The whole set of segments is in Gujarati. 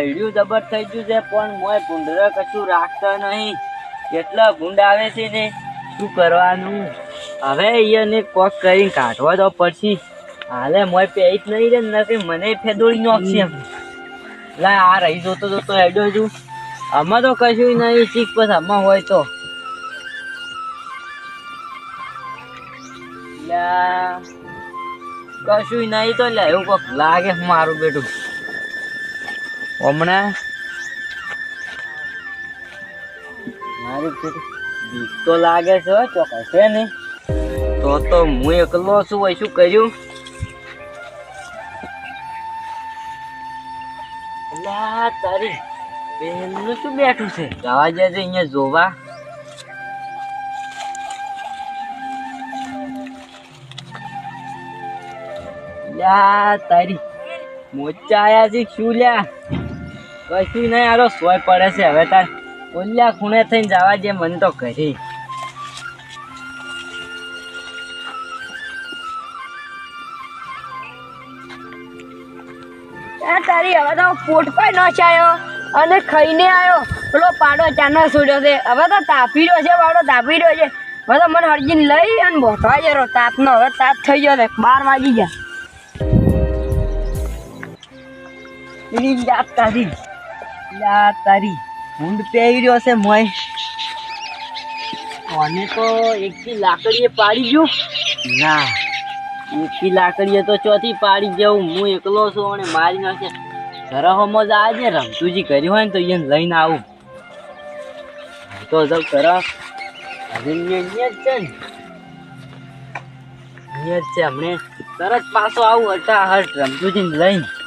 આ રૈડ્યું જબર થઈ ગયું છે, પણ મોય ભૂંડરા કશું રાખતા નહીં. કેટલા ભૂંડ આવે છે ને? શું કરવાનું? હવે અહીંયાને કોક કરીને કાઢવા તો પછી હાલે મોય પેઈ જ નહીં રે નથી મને ફેદોડી નોખશે લા, આ રહી જોતો જોતો હેડ્યો છું. આમાં તો કશું નહીં, ચીક પછી આમાં હોય તો. કશું નહીં તો લે, એવું કોક લાગે મારું બેટું. હમણાં? મારી બીક તો લાગે છે હો, ચોક્કસ ને તો તો હું એકલો છું હોય શું કર્યું? તારી બેનનું શું બેઠું છે? જવા જજે અહીંયા જોવા. તારી મોચા આયા છે શું લ્યા? કશું નહીં આરો સોય પડે છે. હવે તાર ઓલ્યા ખૂણે થઈને જવા જે મન તો કરી તારી હવે તો પોટ ન ચાયો. અને ખાઈને આવ્યો. પેલો પાડો ચાનો છોડ્યો છે. હવે તો તાપી રહ્યો છે પાડો તાપી રહ્યો છે. હવે તો મને હરજીને લઈ અને બોધવા જરો તાપનો હવે તાપ થઈ ગયો છે. બાર વાગી ગયા. તારી. તારી. ઊંડ પહેરી રહ્યો છે મોય અને તો એકથી લાકડીએ પાડી ગયું. ના એકથી લાકડીએ તો ચોથી પાડી જવું હું એકલો છું અને મારી નાખે. સરહમાં જ આજે રમતુજી કર્યું હોય ને તો એને લઈને આવું. તો જવ સરહ જ છે ને. છે. હમણે તરત પાછો આવું હતા હટ રમતુજીને લઈને.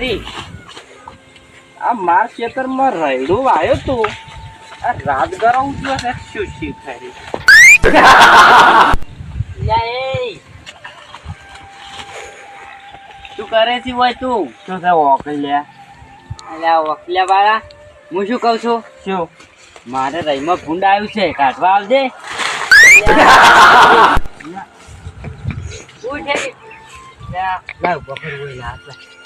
યા આ માર ખેતરમાં રૈડું આવ્યો તું. આ રાત ગરમ છું ને શું લ્યા શું કરે છે હોય તું? શું છે ઓકલ્યા અલ્યા ઓકલ્યા વાળા હું શું કહું છું? શું? મારે રહીમાં ભૂંડ આવ્યું છે કાઢવા આવજે. ઉઠ. લા, હાથ લાવ.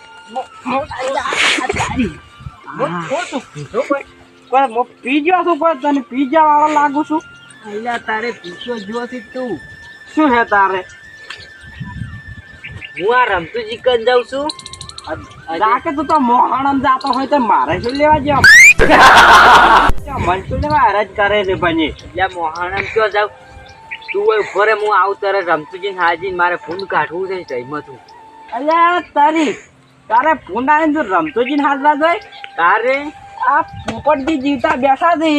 પણ છું પણ તને પીજા લાગુ છું અહીંયા તારે પૂછો જોવાથી તું શું હે તારે હું આ રમતું ચિકન જાઉં છું. રાકે તું તો મોહાણમ જાતો હોય તો મારે શું લેવા જાવ મન શું લેવા હરજ કરે છે બની એટલે મોહાણમ કયો જાઉં તું હોય ઊભો હું આવું તારે રમતું હાજીને મારે ફૂન કાઢવું છે જઈમાં તું અલ્યા તારી તારે ફૂંડા ને તું રમતો જીને હાજરા જોઈ તારે આ પોપટજી જીવતા બેઠા છે.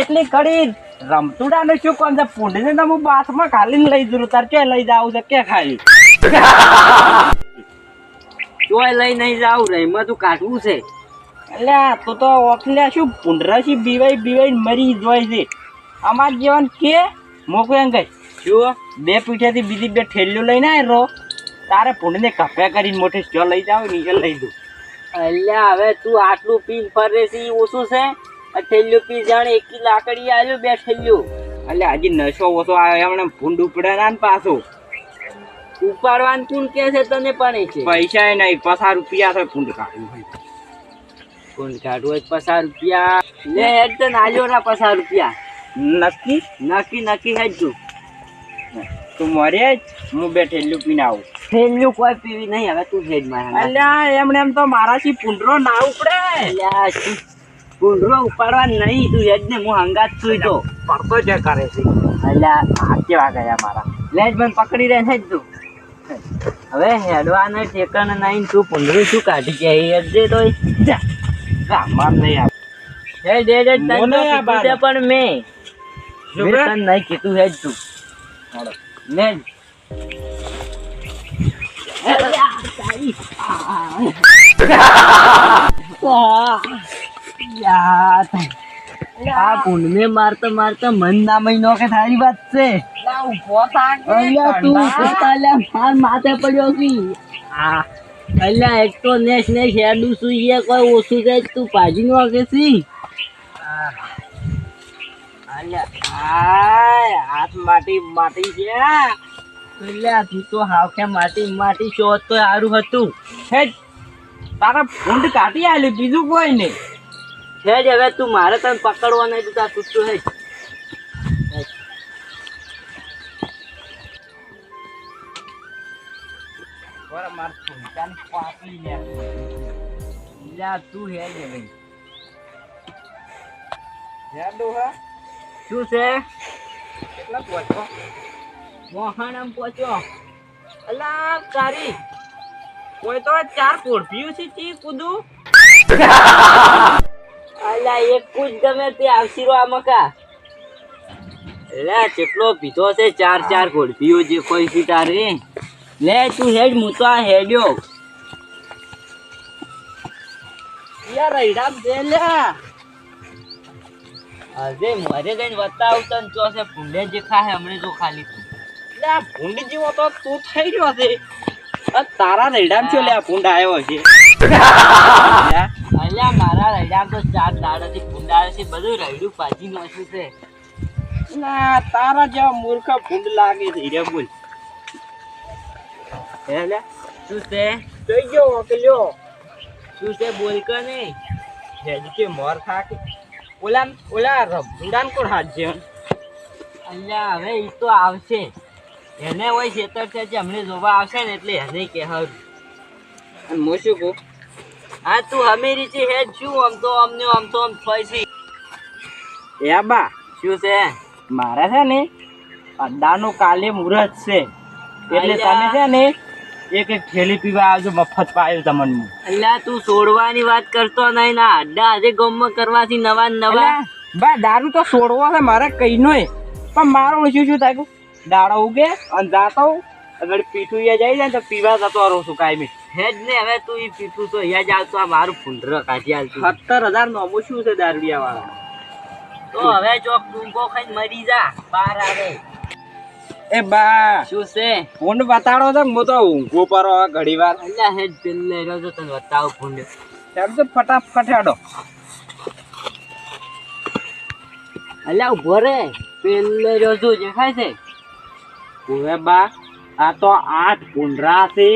એટલે કડી રમતુડા ને શું કોણ છે? પૂંડીને તમે બાથમાં ખાલીને લઈ જઉં. તાર કે લઈ જાવ છે? કે ખાલી? તોય લઈ નહીં જાઉં રહીમાં તું કાઢવું છે. એટલે તું તો ઓખલ્યા શું પૂંડરાશી બીવાઈ બીવાઈ મરી જોઈ છે. અમાર જીવન કે? મોકું એમ કઈ શું બે પીઠેથી બીજી બે ઠેલીઓ લઈને આવ્યો તારે પૂંડને કપ્યા કરીને મોટી જો લઈ જાવ નીચે લઈ દઉં. એટલે હવે તું આટલું પીન ફરે છે ઓછું છે? થેલ્યું પી જાણે એકી લાકડી આવ્યું બે થેલ્યું એટલે હજી નશો ઓછો આવે એમણે ભૂંડ ઉપડે ના પાછું. ઉપાડવાનું કોણ કે છે તને પણ છે? પૈસા નહીં પસાર રૂપિયા છે ભૂંડ કાઢવું ભૂંડ કાઢવું હોય પસાર રૂપિયા. લે હેડ તને આલ્યો ના પસાર રૂપિયા. નક્કી? નક્કી નક્કી હેડ તું. તું મરે જ હું બે થેલ્યું પીને આવું. થેલ્યું કોઈ પીવી નહીં હવે તું જેડ મારા અલ્યા એમને એમ તો મારાથી પુંડરો ના ઉપડે. અલ્યા શું કુંડરો ઉપાડવા નહીં તું જેડ ને હું હંગાત સુઈ તો. પડતો જે કરે છે. અલ્યા આ કેવા ગયા મારા. લેજ મને પકડી રહે છે તું. હવે હેડવાના ટેકન નહીં તું પુંડરું શું કાઢી કે? હેડ દે તો જા. ગામમાં નહીં આવે. હેડ હેડ હેડ તને પણ મેં. મેં તને નહીં કીધું હેડ તું. હેડ. આ. કુંડને મારતા કે તારી વાત છે કે અલ્યા માથે પડ્યો અલ્યા એક તો નેશ નેસ હેડું છું એ કોઈ ઓછું છે તું ભાજી નો અલ્યા હાથ માટી માટી છે અલ્યા તું તો માટી માટી છો તો સારું હતું. હેડ. તારા ફૂંડ કાઢી આલી બીજું કોઈ નહીં. છે જ હવે તું મારે તને પકડવા નહીં તું તાર છૂટું હે માર ભૂંડાને પાપી લે તું હે જ ભાઈ શું છે? કેટલા પહોંચો મોહણમ પહોંચ્યો. અલા તારી કોઈ તો ચાર કોડફીયું છે ચી કુદુ? અલા, એક કુજ ગમે તે આવશીરો આ મકા. લે, કેટલો પીધો છે ચાર ચાર ઘોડપીઓ જે કોઈ સીટારી લે, તું હેડ, હું તો આ હેડ્યો. યાર રૈડામ દે લ્યા અજે મારે જઈને બતાવ તને ચોસે છે ભૂંડે જે ખાય હમણે જો ખાલી. આ ભૂંડ જેવો તો તું થઈ રહ્યો છે. તારા રેડામ છો લે આ ભૂંડ આવ્યો છે? લે, અલ્યા મારા રેડામ તો ચાર દાડાથી ભૂંડાળે છે. બધું રેડું પાછી નાખ્યું છે. ના તારા જેવા મૂર્ખ ભૂંડ લાગે છે. રે બોલ. હે લે શું છે? જોઈ ગયો ઓકલ્યો શું છે બોલ કે નહીં? હેજ કે મોર ખા ઓલા ઓલા ભૂંડાન કોણ હાથ છે અલ્યા હવે એ તો આવશે. એને હોય ખેતર છે જે હમણે જોવા આવશે ને એટલે એને કે હારું અને હું શું કહું? હા તું હમેરી છે હે શું આમ તો અમને આમ તો આમ થાય છે. એ બા. શું છે? મારે છે ને અડ્ડાનું કાલે મુહૂર્ત છે. એટલે તમે છે ને એક એક થેલી પીવા આવજો મફત પાયો તમને. અલ્યા તું છોડવાની વાત કરતો નહીં ના અડ્ડા આજે ગમમાં કરવાથી નવા નવા. બા દારૂ તો છોડવો છે મારે કઈ નોય. પણ મારું શું શું થાય? દાડો ઉગે અને જાતો અગર પીઠું એ જાય ને તો પીવા જતો રહું છું કાયમી. હે જ ને હવે તું ઈ પીઠું તો અહીંયા જ આવતો આ મારું ફૂંડર કાઢી આવતું સત્તર હજાર નોમું શું છે દારૂડિયા વાળા તો હવે જો ટૂંકો ખાઈને મરી જા બહાર આવે. એ બા શું છે? ફોન બતાડો તો હું તો ઊંઘો પરો ઘડી વાર. અલ્યા હેજ પેલે રહ્યો તો તને બતાવું ફૂંડ. એમ તો ફટાફટ હેડો અલ્યા ઊભો રે. પેલે રહ્યો દેખાય છે? બા આ તો આઠ કુંડરા છે.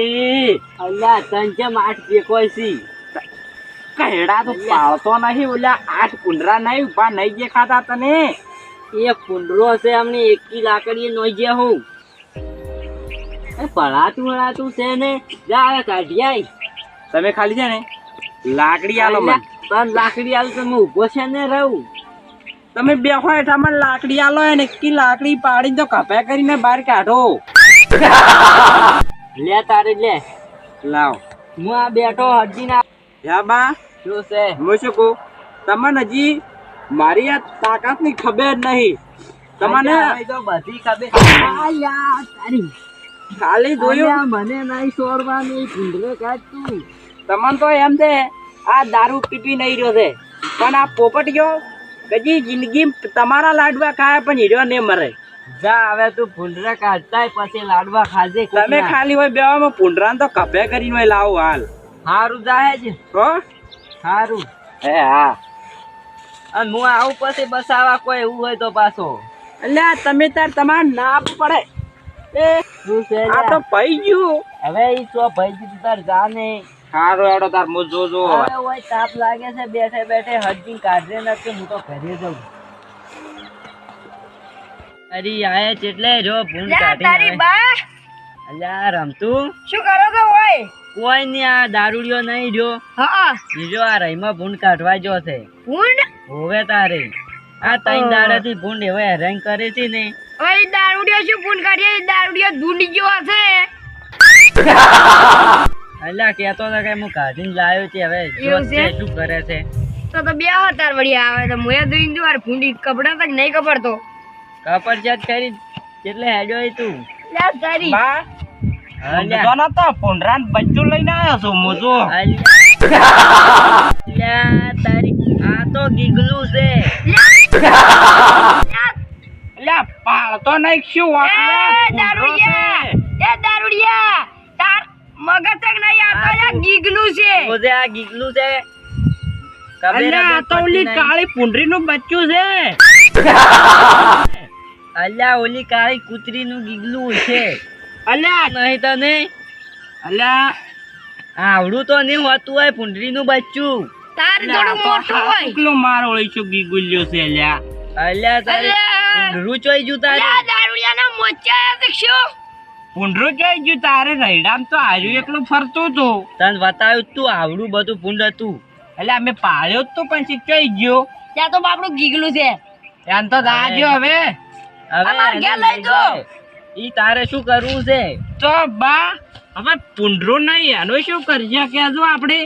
અલ્યા તન કેમ આઠ કોઈ છે? કહેડા તો પાળતો નહીં ઓલા આઠ કુંડરા નહીં ઊભા નહીં જે ખાતા તને. એ કુંડરો છે અમને એકી લાકડી નોઈ જે હું એ પડાતું છે ને જા હવે કાઢી આઈ તમે ખાલી છે ને લાકડી આલો મને. તન લાકડી આલો તો હું ઊભો છે ને રહું. તમે બેહો હેઠા મને લાકડી આલો ને કી લાકડી પાડીને તો કપે કરીને બહાર કાઢો. લે તારે લે. લાવ. હું આ બેઠો હજી ના યા બા. શું છે? હું શું કહું? તમને હજી મારી આ તાકાતની ખબર નહીં. તમને બધી ખબર. તારી. ખાલી જોયું? મને નહીં છોડવાની ફૂંડરો કાઢ તું તમને તો એમ છે આ દારૂ પીપી નહીં રહ્યો છે. પણ આ પોપટીયો કદી જિંદગી તમારા લાડવા ખાય પણ હીરો ને મરે. જા હવે તું ફૂંડરા કાઢતા પછી લાડવા ખાજે તમે ખાલી હોય બેવામાં પુંડરાન તો કપે કરીને હોય લાવો હાલ. હારું જાય જ. હો? સારું હે હા. અને હું આવું પછી બસ આવા કોઈ એવું હોય તો પાછો. એટલે તમે તાર તમારે ના આપવું પડે એ આ તો ભાઈ ગયું. હવે એ તો ભાઈ ગયું તાર જા ને હારો એડો તાર મો જોજો જો ઓય તાપ લાગે છે બેઠે બેઠે હજી કાઢે નથી હું તો ઘરે જઉં. અરે આયા એટલે જો ભૂંડ કાઢી તારી બા! અલ્યા રમતું? શું કરો છો ઓય? કોઈ ની આ દારૂડિયો નહીં જો હા. બીજો આ રહીમાં ભૂંડ કાઢવા જો છે. ભૂંડ? હોવે તારે. આ ત્રણ દાડાથી ભૂંડ એવા હેરાન કરે છે ને. ઓય દારૂડિયો શું ભૂંડ કાઢીએ દારૂડિયો ધૂંડી ગયો હશે. અલ્યા કેતો તો કે હું કાઢીને લાવ્યો છે હવે શું કરે છે? તો તો બે તાર વળી આવે તો મુએ જોઈને જો આર ફૂંડી કપડા તક નહીં કપડતો? કપડ જાત કરી એટલે હેડો એ તું? લે તારી બા અલ્યા. તો નતો ભૂંડરાન બચ્ચું લઈને આવ્યો છું મોજો અલ્યા. અલ્યા, તારી આ તો ગીગલું છે. અલ્યા પાળતો નહીં શું એ વાંકડા? દારૂડિયા એ દારૂડિયા. મગજ તક નહીં આ તો આ ગીગલું છે. ઓજે આ ગીગલું છે. અલ્યા આ તો ઓલી કાળી પુંડરી નું બચ્ચું છે. અલ્યા ઓલી કાળી કૂતરીનું ગીગલું છે. અલ્યા. નહીં તો નહીં. અલ્યા. આવડું તો નહીં હોતું હોય ભૂંડરીનું બચ્ચું. તાર થોડું મોટું હોય. કેટલું માર ઓળીશું ગીગુલ્યો છે અલ્યા. અલ્યા તારે અલ્યા. ભૂંડરું ચોઈ ગયું તારે. દારૂડિયાના મોચા છે શું ભૂંડરું ગયું? તારે રૈડામ તો આજુ એકલો ફરતું હતું તને બતાવ્યું તું આવડું બધું પુંડ હતું. એટલે અમે પાળ્યો જ તો પણ શીખાઈ ગયો? ત્યાં તો બાપડું ગીગલું છે. એમ તો દાજો હવે હવે. લઈ જો. ઈ તારે શું કરવું છે? તો બા હવે પુંડરો નહીં એનું શું કરજે કેજો આપણે.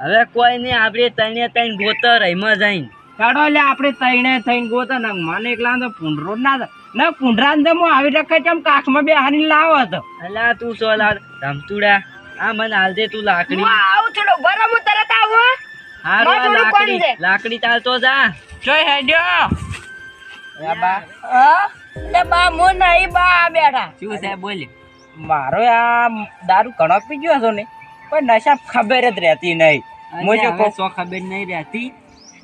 હવે કોઈ નહીં આપણે તને તને ગોતર એમાં જઈને. કાઢો એટલે આપણે તઈને થઈને ગોતર ને મને એકલા તો પુંડરો ના થાય. ના હું આવી રખે ચમ કાખમાં બે હારી લાવો હતો અલા તું સોલા રમતુડા આ મને હાલ દે તું લાકડી. હું આવું થોડો ગરમ હું તરત આવું હારું લાકડી. છે? લાકડી ચાલતો જા. જોઈ હેડ્યો. યા બા. હા? લે બા મો નહીં બા બેઠા. શું છે? બોલ. મારો આ દારૂ ઘણો પી ગયો હતો ને પણ નશા ખબર જ રહેતી નહીં. હું કો સો ખબર નહીં રહેતી.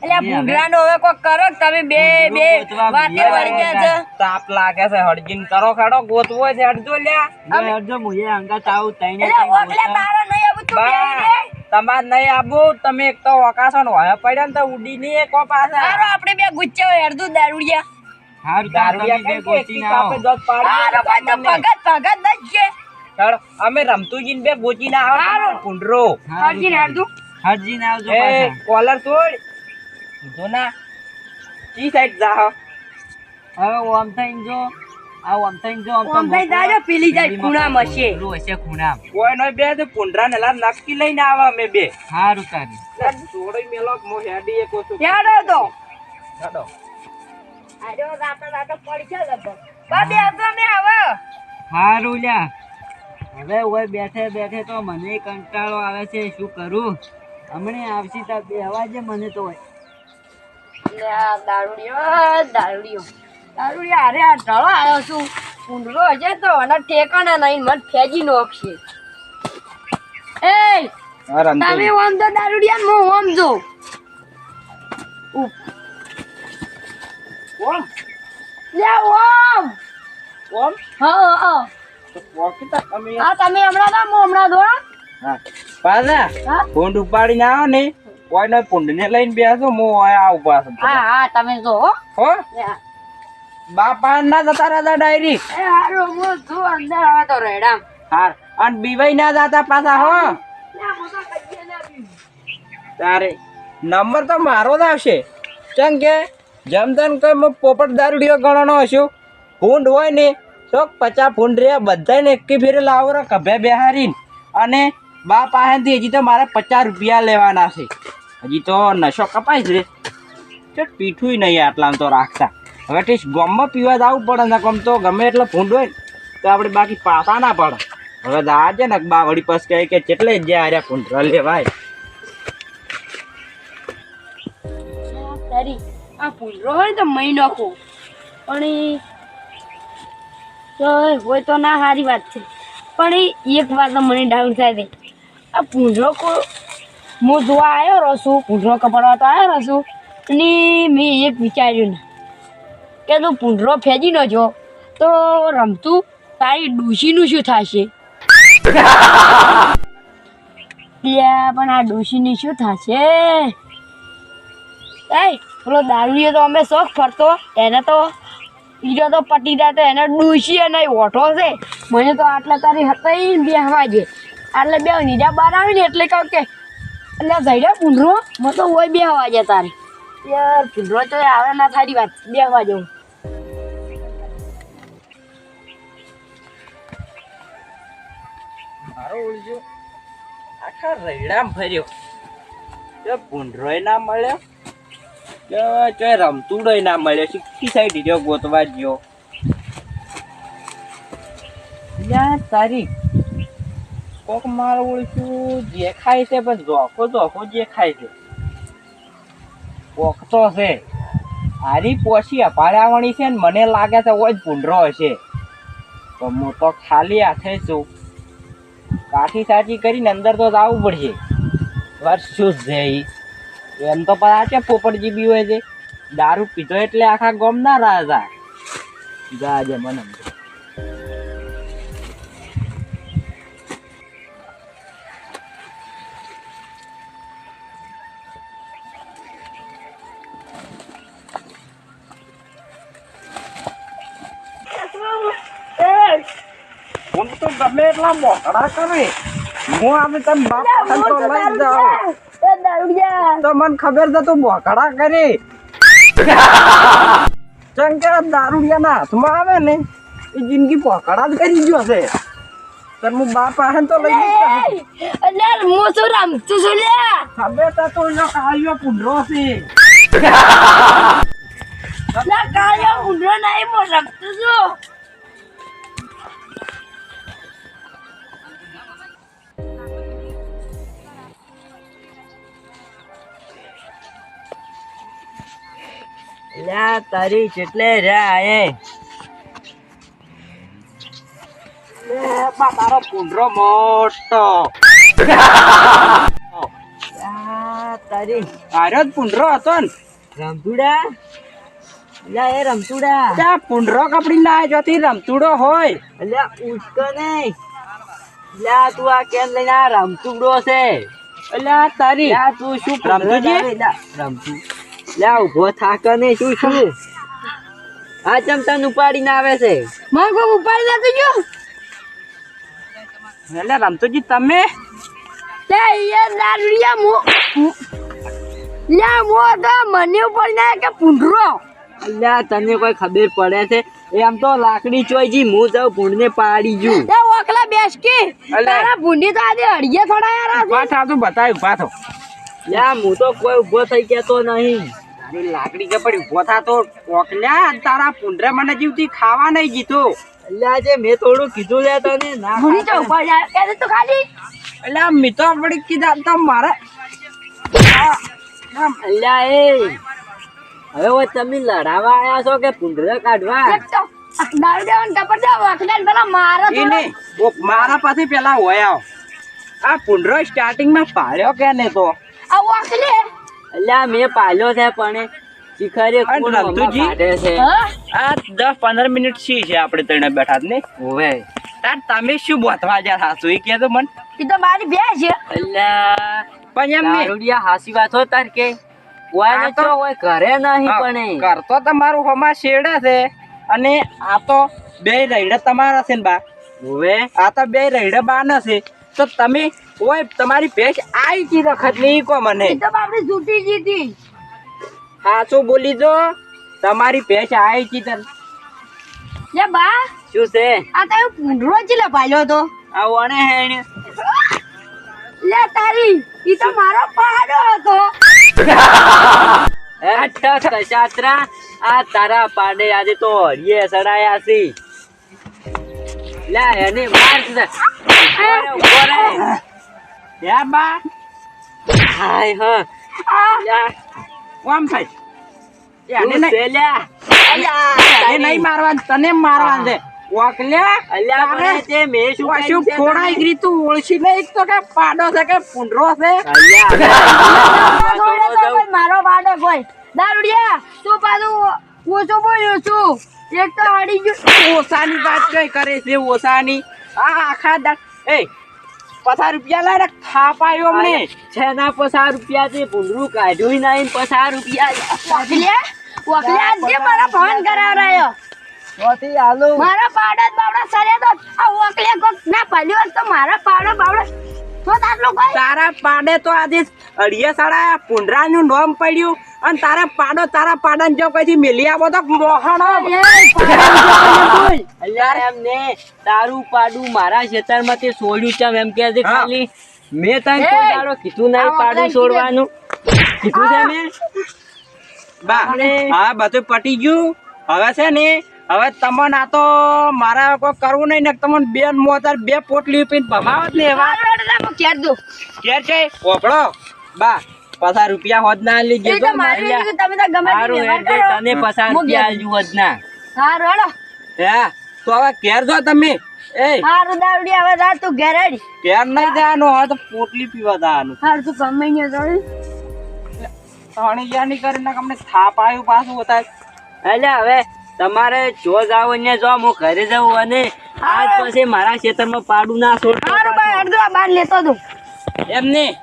એટલે આ નો હવે કોઈ કરો તમે બે બે વાતે વળી ગયા છો. તાપ લાગે છે હડજીન કરો ખાડો ગોતવો છે હડજો લ્યા. હેડજો મુએ અંગાત આવું તઈને એટલે તારા નહીં આવું તું કે તમાર નહીં આવું તમે એક તો વકાશો નો હોય પડ્યા ને તો ઉડી નહીં કો પાછા. હારો આપણે બે ગુચ્ચે હડજો દારૂડિયા. હાર દારૂડિયા બે ગોચી ના એકી જોત પાડી હારો ભાઈ તો ભગત ભગત જ છે. ચાલો, અમે રમતુજીને બે ગોચીને આવો હારું. તમારો કુંડરો હરજીને હેડતું હરજીને આવજો એ પાછા. કોલર તોડ. જો ના ઈ સાઈડ જા હવે ઓમ થઈને જો આ ઓમ થઈને જો ઓમ થઈને જાજો, પેલી જાય ખૂણા છે. પેલું હશે ખૂણા કોઈ નો બે તો પુંડરા ને લા નક્કી લઈને આવા અમે બે. હારું તારી. છોડી મેલો મો હેડી એક ઓછું હેડો તો. હેડો. આજો રાતો રાતો છે લગભગ. હારું લ્યા. હવે ઓય બેઠે બેઠે તો મને કંટાળો આવે છે શું કરું? હમણે આવશી તા બેહવા જે મને તો હોય. લે આ દારૂડિયો દારૂડિયો. દારૂડિયો અરે આ ઢળો આવ્યો છું. ઊંડરો હશે તો અને ઠેકાણે નહીં મન ફેજી નોખશે. એ તમે ઓમ તો દારૂડિયા હું ઓમ જો કોણ? લે ઓમ. કોણ? હા હા તો પોકી તા તમે. હમણાં ના હું હમણાં દો હા. પાછા ઉપાડીને આવો ને. કોઈ નો પુંડ લઈને બેસો હું આ આવું છું હા હા તમે જો હો. બાપા ના જતા રહેતા ડાયરી એ હારું અંદર અને બીવાઈ ના જતા પાછા હો. તારે નંબર તો મારો જ આવશે કેમ કે જેમ તેમ કઈ હું પોપટ દારૂડીઓ ગણવાનો હશું ફૂંડ હોય ને તો પચાસ ફૂંડ રે બધાને એકી ફેરે લાવો કભે બેહારીને અને બા પાસેથી હજી તો મારે પચાસ રૂપિયા લેવાના છે. હજી તો નશો કપાય છે તો પીઠું નહીં આટલામાં તો રાખતા. હવે ઠીક ગમમાં પીવા જવું પડે ને ગમ તો ગમે એટલો ભૂંડ હોય તો આપણે બાકી પાસા ના પડે. હવે આજે ને બા વળી પાસ કહે કે કેટલે જ જાય આર્યા ભૂંડ લેવાય. આ પૂંજરો હોય તો મહી નાખો પણ તો હોય તો ના સારી વાત છે. પણ એક વાત મને ડાઉન થાય આ પૂંજરો હું જોવા આવ્યો રહું છું, પૂંજરો કપડવા તો આવ્યો રહું છું. અને મેં એક વિચાર્યું ને, કે તું પૂંજરો ફેંજી ન જો તો રમતું તારી ડૂસીનું શું થશે? પણ આ ડૂસીની શું થશે? એ પેલો દારૂડિયો તો અમે શોખ ફરતો, એને તો બીજો તો પટી જાય તો એને ડૂસી અને ઓઠો છે. મને તો આટલે તારી હતા બે હવા જે આટલે બે નીજા બહાર આવી ને એટલે કહું કે એટલે જઈડ્યા પૂંઢરો મને તો હોય બે વાગે તારે. યાર પૂંઢરો તો આવે ના થારી વાત બે વાગે હું. મારો ઓળજો આખા રૈડામ ફર્યો. કે ભૂંડરોય ના મળ્યો કે ચોય રમતુડોય ના મળ્યો સિક્કી સાઈડ રહ્યો ગોતવા ગયો. યા તારી કોક માર ઓળખ્યું, જે ખાય છે પણ જોખો જોખો જે ખાય છે. કોક તો છે. હારી પોસી અપાડાવણી છે ને મને લાગે છે ઓય ભૂંડરો હશે. તો હું તો ખાલી હાથે છું. કાઠી સાચી કરીને અંદર તો જવું પડશે. વર્ષું છે ઈ? એમ તો પતા છે પોપટજી બી હોય છે? દારૂ પીધો એટલે આખા ગમ ના રાજા જાજે મને તો ગમે એટલા મોકળા કરે. હું આમે તને બાપ તો લઈ જાઉં તો મને ખબર છે તું મોકળા કરે. ચંકર દારૂડિયા ના હાથમાં આવે ને એ જિંદગી પોકડા જ કરી ગયો છે. તને હું બાપ પાસે તો લઈ. અલ્યા હું શું રમતું છું લ્યા ખબર તો તું જો કાળિયો પુંડરો છે. ના કાળિયો ઊંધો નહીં મો રમતું છું. લ્યા તારી કેટલે રહ્યા એ. તારો પુંડરો મોટો. તારી. જ પુંડરો હતો ને. રમતુડા? લ્યા એ રમતુડા. ત્યાં પુંડરો કપડી ના જોતી રમતુડો હોય. એટલે ઉઠતો નહીં. લ્યા તું આ કેમ લઈને આ રમતુડો છે? એટલે આ તારી. તું શું રમતુજી? રમતુ લ્યા ઊભો થાક ને શું શું આ ચમ ઉપાડી ઉપાડીને આવે છે. માર કોઈ ઉપાડી ના ગયો એટલે રમતોજી તમે? લે એ દારૂડિયા મો લ્યા મો તો મને ઉપર ના કે પૂંઢરો અલ્યા તને કોઈ ખબર પડે છે? એમ તો લાકડી ચોઈજી હું જાઉં ભૂંડને પાડી જુ લે ઓકલા બેસ કે તારા ભૂંડી તો આજે અડીએ થોડા યાર ઊભા થા બતાય ઊભા થો. લ્યા હું તો કોઈ ઊભો થઈ ગયો નહીં. લાકડી કે પડી ઊભો થા તો કોકલ્યા તારા પુંડરે મને જીવતી ખાવા નહીં જીતો અલ્યા જે મેં થોડું કીધું લે તને ના ભૂંડી તો ઉપર જાય કે તો ખાલી. એટલે આ મી તો પડી કીધા તો મારે. અલ્યા એ. હવે ઓય તમે લડાવા આયા છો કે પુંડરા કાઢવા? પેલા મારા મારા પાસે પેલા હોય આવ. આ પુંડરો સ્ટાર્ટિંગમાં પાડ્યો કે ને તો? આ અલ્યા મેં પાલ્યો છે પણ શિખરે કોણ કાઢે છે? આ દસ પંદર મિનિટ સી છે આપણે બેઠા ને? તાર તમે શું બોતવા જ્યાં હાસુ? એ કહેતો મન. ઈ તો મારી બે છે. અલ્યા પણ એમ નહીં. દારૂડિયા હાસી વાત હો તાર કે. ઓય તો- ચો ઘરે નહીં પણ કરતો તમારું હમા શેડા છે અને આ તો બે રૈડા તમારા છે ને બા. ઓવે આ તો બે રૈડા બાના છે. તો તમે ઓય તમારી ભેંસ આઈ કી રખત નહીં કો મને. તો બાપડી છૂટી જીતી સાચું બોલી દો? તમારી ભેંસ આઈ કી તન. લે બા શું છે? આ તો પૂંઢરો ચીલે પાલ્યો તો આ વણે હેણ. લે તારી ઈ તો મારો પાડો હતો. અચ્છા શાસ્ત્રા આ તારા પાડે આજે તો હરિયે સડાયા છી. લે એને માર છે બા. હાય હા. આ. લ્યા, કોમ થાય? એને શું નહીં લ્યા? એને નહીં મારવા તને મારવા છે. ઓકલ્યા અલ્યા પણ તે મેં શું શું કર્યું છે ફોડાઈ તને? ગઈ તું તો કે પાડો છે કે પૂંડરો છે? અલ્યા, મારો પાડો કોઈ. દારૂડિયા તું પાછું ઓછું બોલ્યો છું. એક તો અડી ગયો. ઓસાની વાત કઈ કરે છે ઓસાની આ આખા એ પચાસ રૂપિયા લાય થાપાયો અમને. છેના પચાસ રૂપિયા છે ભૂંડરું કાઢ્યું નહીં પચાસ રૂપિયા વકલ્યા? વકલ્યા જે મારા ફોન કરાવરાયો. આલુ. મારા પાડા બાવડા સર્યા તો આ વકલ્યા કોક ના પાલ્યો તો મારા પાડો બાવડા તો તારા પાડે તો આજે અડિયા સાડા પુંડરાનું નોમ પડ્યું. અને તારા પાડો તારા પાડાને જો કઈ મેલી આવો તો મોહણો પાડા અલ્યા એમને તારું પાડું મારા ખેતરમાં તે સોડ્યું છે એમ કે ખાલી મેં તને! કોઈ દાડો કીધું નહીં પાડું છોડવાનું કીધું છે મેં બા હા બધું પટી ગયું હવે છે ને હવે તમને આ તો મારા કોઈ કરવું નહીં ને તમને બેન મોતર બે પોટલી પીને ભમાવત ને એવા કેર દઉં. ઘેર છે ઓપડો બા પાછા રૂપિયા હોદ ના લીધે તો મારી નહીં તમે તો ગમે તે વ્યવહાર કરો. તને પસાર રૂપિયા આલજુ આલજુ ના. હારું હેડો. હે તો હવે ઘેર જો તમે. એ હારું દાવડી હવે જા તું ઘેર હેડ. ઘેર નહીં જવાનું હા તો પોટલી પીવા જવાનું. હારું તું ગમે ત્યાં જાઉં. ત્રણી જ્યાંની કરીને અમને થાપ આવ્યું પાછું હતા એટલે હવે તમારે જો જાવ ને જો હું ઘરે જાઉં અને આજ પછી મારા ખેતરમાં પાડું ના છોડતો હારું ભાઈ જો બાર લેતો તું એમ નહીં.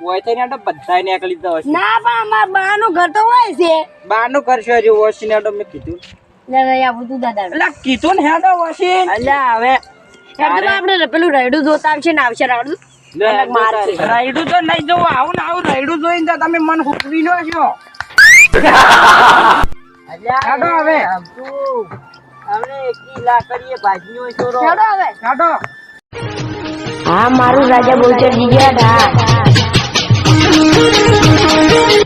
હોય તો ને બધા નીકળી જતા છે. ના પણ અમાર બાનું ઘર તો હોય છે. બાનું છે હજી વોશી ને મેં કીધું. લે લે આ બધું દાદા. એટલે કીધું ને હેડો વોશી એટલે હવે હેડ આપણે પેલું રૈડું જોતા આવશે ને આવશે રાડું. રાયડું તો નહીં જોવું આવું ને આવું રાયડું જોઈને તો તમે મન હુકવી લો છો. હેડો હવે. હવે એકલી લાકડીએ ભાજીનો છોરો હેડો હવે. હેડો હા મારું રાજા બોલચર જીગ્યા Thank you.